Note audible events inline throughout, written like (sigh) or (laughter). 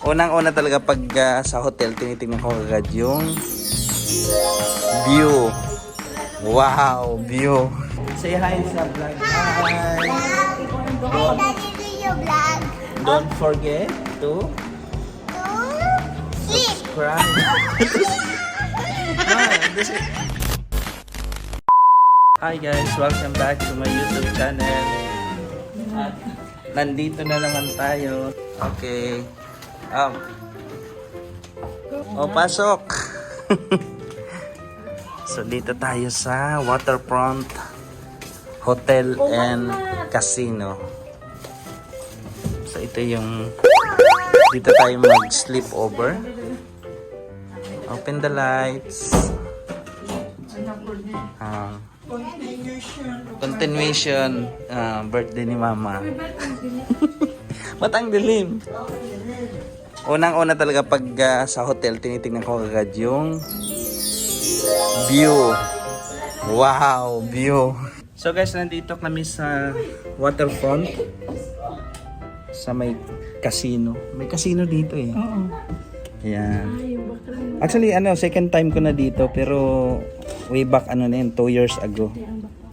Unang-una talaga pag ah, sa hotel, tinitingnan ko agad yung view. Wow, view. Say hi sa vlog. Hi. Hi, Daddy, do you vlog? Don't forget to To subscribe. (laughs) Hi guys, welcome back to my YouTube channel. At nandito na naman tayo. Okay. Um. Oh, pasok. (laughs) so dito tayo sa Waterfront Hotel and Casino. So ito yung dito tayo mag-sleep over. Open the lights. Ah. continuation ah, birthday ni mama. Ba't ang dilim? Unang-una talaga pag ah, sa hotel, tinitingnan ko agad yung view. Wow, view. So guys, nandito kami sa waterfront sa may casino. May casino dito eh. Oo. Yan. Actually, ano, second time ko na dito pero way back ano na yun, two years ago.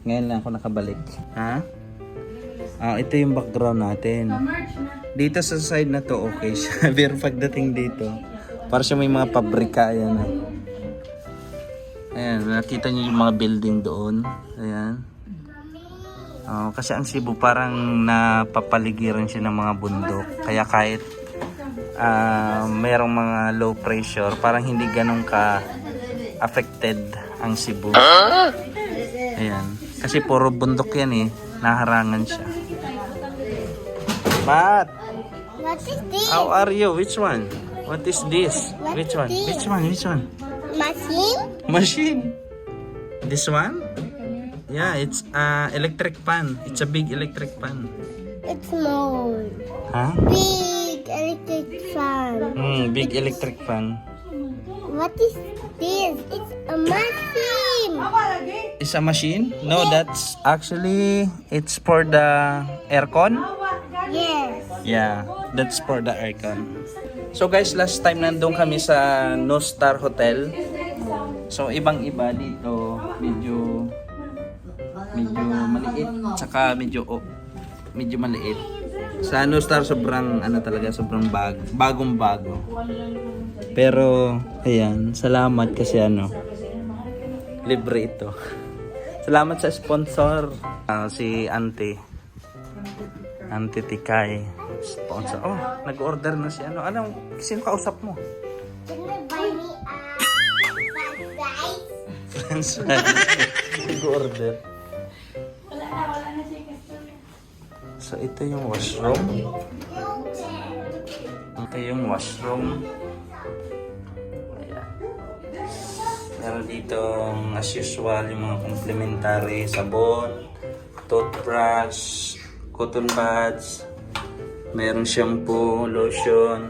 Ngayon lang ako nakabalik. Ha? Ah, ito yung background natin. Dito sa side na to, okay siya. (laughs) Pero pagdating dito, para siya may mga pabrika, ayan. Ayan, nakita niyo yung mga building doon. Ayan. Oh, kasi ang Cebu parang napapaligiran siya ng mga bundok. Kaya kahit ah merong mga low pressure, parang hindi ganun ka affected ang Cebu. Ayan. Kasi puro bundok yan eh. Naharangan siya. Matt, What is this? how are you? Which one? What is this? What Which is one? this? Which one? Which one? Machine? Machine. This one? Yeah, it's uh, electric pan. It's a big electric pan. It's small. Huh? Big electric fan. Mm, big electric pan. What is this? It's a machine. Is a machine? No, that's actually it's for the aircon. Yes. Yeah, that's for the aircon. So guys, last time nandun kami sa No Star Hotel. So ibang-iba dito, medyo medyo maliit, tsaka medyo oh, medyo maliit. Sa No Star sobrang ano talaga, sobrang bag, bagong bago. Pero ayan, salamat kasi ano libre ito. (laughs) Salamat sa sponsor. Ah, si Auntie. Auntie Tikay. Sponsor. Oh, nag-order na si ano. Anong, sino kausap mo? Can you buy me a french fries? Friends. Nag-order. So, ito yung washroom. Ito yung washroom. Ayan. Meron dito, as usual, yung mga complimentary sabon, toothbrush, cotton buds, meron shampoo, lotion,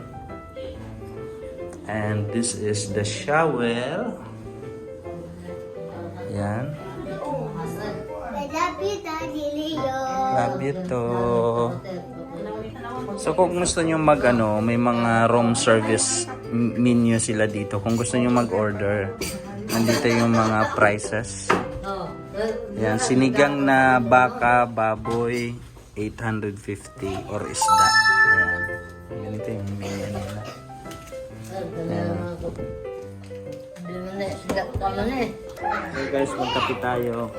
and this is the shower. Ayan. I love you, to. So kung gusto nyo mag ano, may mga room service menu sila dito. Kung gusto nyo mag-order, nandito yung mga prices. Yan, sinigang na baka, baboy, 850 or isda. Ayan. Ganito yung menu nila. Okay guys, magkape tayo.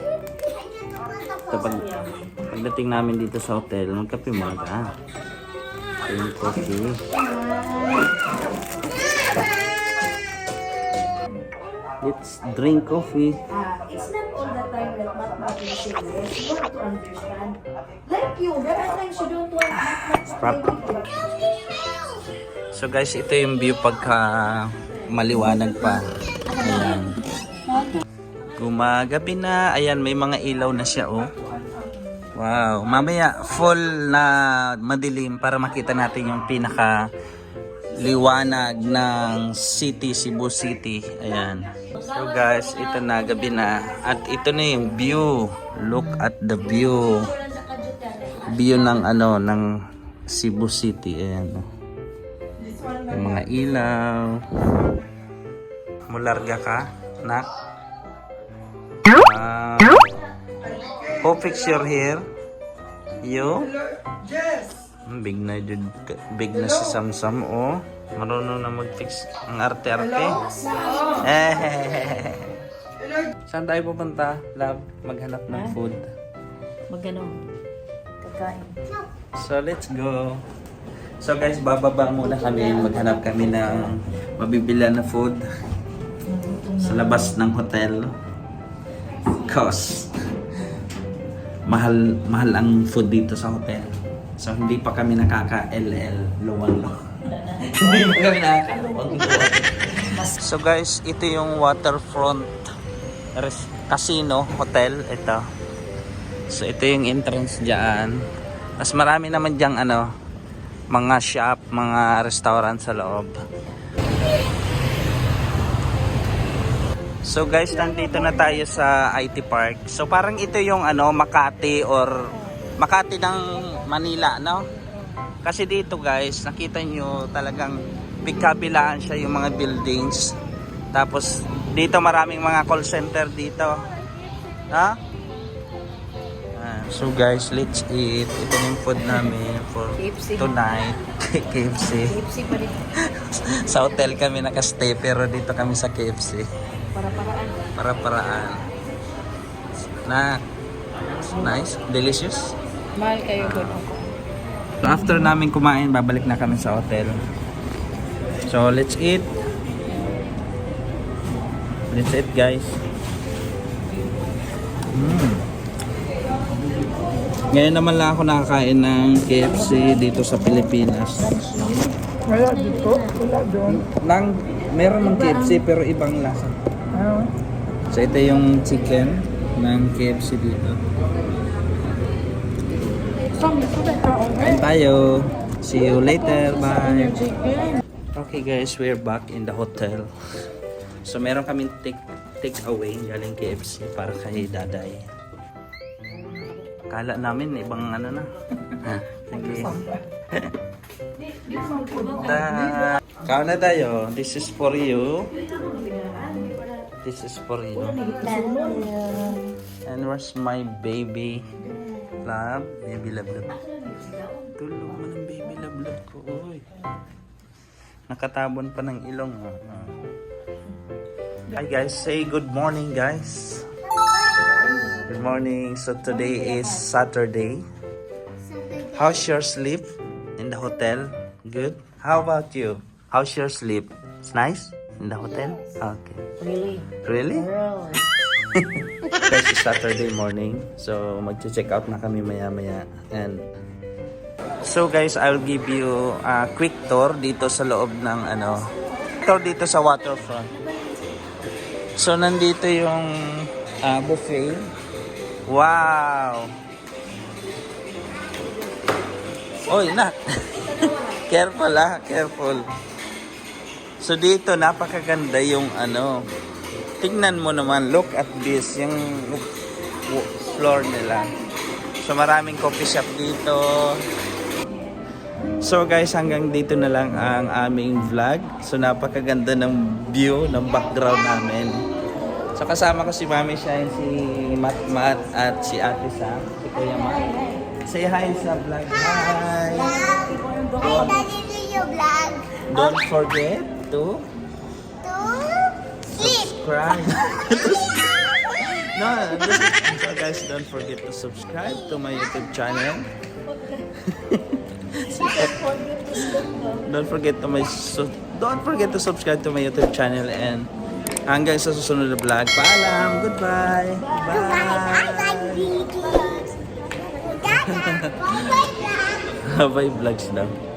Kapag pagdating namin dito sa hotel, magkape muna. Yung coffee. Let's drink coffee. Ah, it's not all the time that mathematics is yes. You have to understand. Like you, there are times you don't want mathematics. Prop. So guys, ito yung view pagka maliwanag pa. Ayan. Gumagabi na. Ayan, may mga ilaw na siya, oh. Wow. Mamaya, full na madilim para makita natin yung pinaka liwanag ng city, Cebu City. Ayan. So guys, ito na, gabi na. At ito na yung view. Look at the view. View ng ano, ng Cebu City. Ayan. Yung mga ilaw. Mularga ka, nak. Who fix your hair? You? Big na jud big na si Samsam oh. Marunong na mag-fix ang arte-arte. Eh. (laughs) Saan tayo pupunta? Love, maghanap ng food. Magano? Kakain. So let's go. So guys, bababa muna kami. Maghanap kami ng mabibilan na food sa labas ng hotel. Cause mahal mahal ang food dito sa hotel. So hindi pa kami nakaka-LL luwang lo. (laughs) hindi pa kami nakaka-luwang So guys, ito yung waterfront casino hotel ito. So ito yung entrance diyan. Mas marami naman diyang ano, mga shop, mga restaurant sa loob. So guys, nandito na tayo sa IT Park. So parang ito yung ano, Makati or Makati ng Manila, no? Kasi dito guys, nakita nyo talagang bigkabilaan siya yung mga buildings. Tapos dito maraming mga call center dito. Ha? Ah, so guys, let's eat. Ito yung food namin for KFC. tonight. (laughs) KFC. Ipsi pa rin. (laughs) Sa hotel kami nakastay pero dito kami sa KFC. Para-paraan. Para-paraan. Na nice, delicious. Mahal kayo doon ako. So after namin kumain, babalik na kami sa hotel. So let's eat. Let's eat guys. Mm. Ngayon naman lang ako nakakain ng KFC dito sa Pilipinas. Wala dito, wala doon. Nang meron ng KFC pero ibang lasa. Ah, So ito yung chicken ng KFC dito. Kain tayo. See you later. Bye. Okay guys, we're back in the hotel. So meron kaming take take away galing KFC para kay Daday. Kala namin ibang ano na. Ha, Sige. (laughs) Ta- Kaon na tayo. This is for you. This is for you. And where's my baby? Love? Baby love love. Tulog mo ng baby love love ko. Uy. Nakatabon pa ng ilong. Ah. Hi guys, say good morning guys. Good morning. So today is Saturday. How's your sleep in the hotel? Good. How about you? How's your sleep? It's nice in the hotel? Okay. Really? Really? (laughs) It's Saturday morning. So, mag-check out na kami maya-maya. And So guys, I'll give you a quick tour dito sa loob ng ano, tour dito sa waterfront. So nandito yung ah, buffet. Wow. Oy, nak. (laughs) careful ah, careful. So dito napakaganda yung ano. Tingnan mo naman, look at this, yung floor nila. So maraming coffee shop dito. So guys, hanggang dito na lang ang aming vlog. So napakaganda ng view, ng background namin. So kasama ko si Mami Shine, si Mat Mat at si Ate Sa, si Kuya Mat. Say hi sa vlog. Hi! Hi, Daddy, do you vlog? Don't forget To subscribe. (laughs) no, so guys, don't forget to subscribe to my YouTube channel. don't forget to my su- don't forget to subscribe to my YouTube channel and hanggang sa susunod na vlog. Paalam. Goodbye. Bye. I like Bye. videos. Dada, bye-bye vlog. Bye (laughs) vlogs daw.